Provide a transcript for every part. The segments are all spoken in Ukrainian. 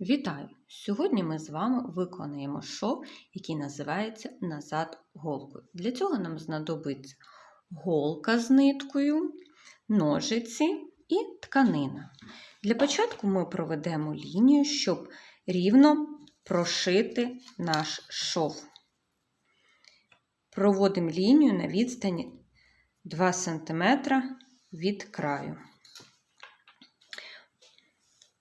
Вітаю! Сьогодні ми з вами виконаємо шов, який називається назад голкою. Для цього нам знадобиться голка з ниткою, ножиці і тканина. Для початку ми проведемо лінію, щоб рівно прошити наш шов. Проводимо лінію на відстані 2 см від краю.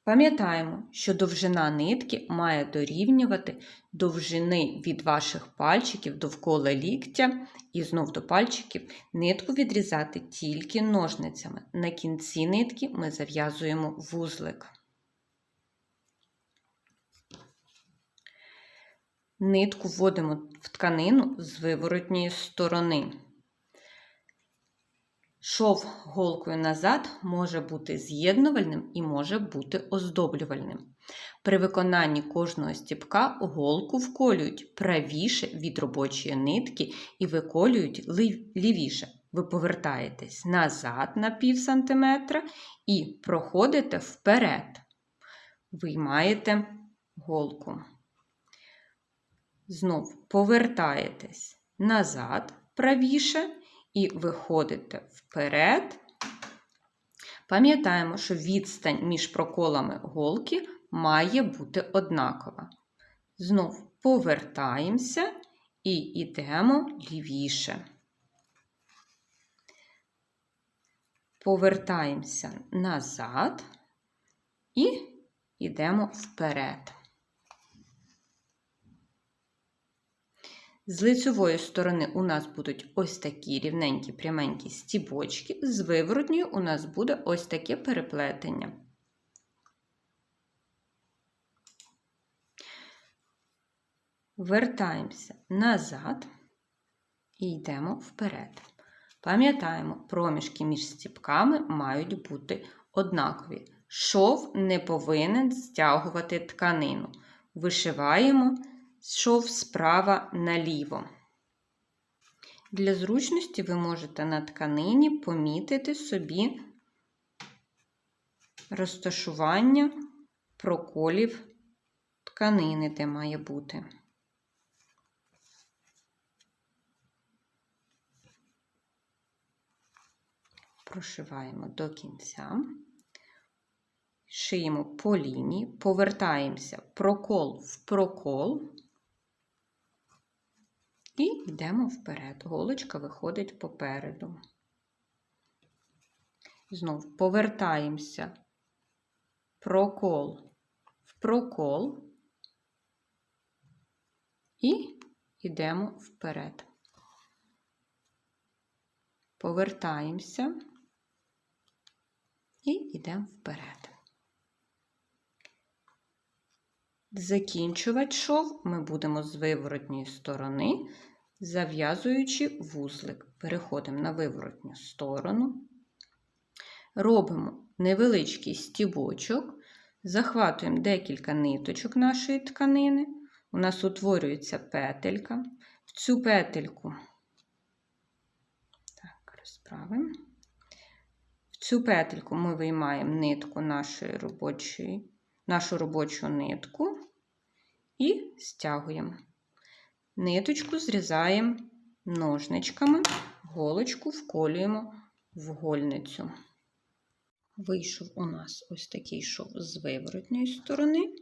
Пам'ятаємо, що довжина нитки має дорівнювати довжини від ваших пальчиків довкола ліктя і знов до пальчиків нитку відрізати тільки ножницями. На кінці нитки ми зав'язуємо вузлик. Нитку вводимо в тканину з виворотньої сторони. Шов голкою назад може бути з'єднувальним і може бути оздоблювальним. При виконанні кожного стіпка голку вколюють правіше від робочої нитки і виколюють лівіше. Ви повертаєтесь назад на пів сантиметра і проходите вперед. Виймаєте голку. Знов повертаєтесь назад правіше і виходите вперед. Пам'ятаємо, що відстань між проколами голки має бути однакова. Знов повертаємося і йдемо лівіше. Повертаємося назад і йдемо вперед. З лицевої сторони у нас будуть ось такі рівненькі пряменькі стібочки, з виворотньої у нас буде ось таке переплетення. Вертаємося назад і йдемо вперед. Пам'ятаємо, проміжки між стіпками мають бути однакові. Шов не повинен стягувати тканину. Вишиваємо шов справа наліво. Для зручності ви можете на тканині помітити собі розташування проколів тканини, де має бути. Прошиваємо до кінця шиємо по лінії, повертаємося прокол в прокол і йдемо вперед. Голочка виходить попереду. Знов повертаємося прокол в прокол і йдемо вперед. Повертаємося і йдемо вперед. Закінчувати шов ми будемо з виворотньої сторони, зав'язуючи вузлик. Переходимо на виворотню сторону, робимо невеличкий стібочок, захватуємо декілька ниточок нашої тканини. У нас утворюється петелька. В цю петельку так, розправимо. В цю петельку ми виймаємо нитку нашої робочої, нашу робочу нитку і стягуємо. Ниточку зрізаємо ножничками, голочку вколюємо в гольницю. Вийшов у нас ось такий шов з виворотньої сторони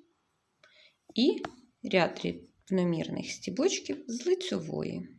і ряд рівномірних стібочків з лицьової.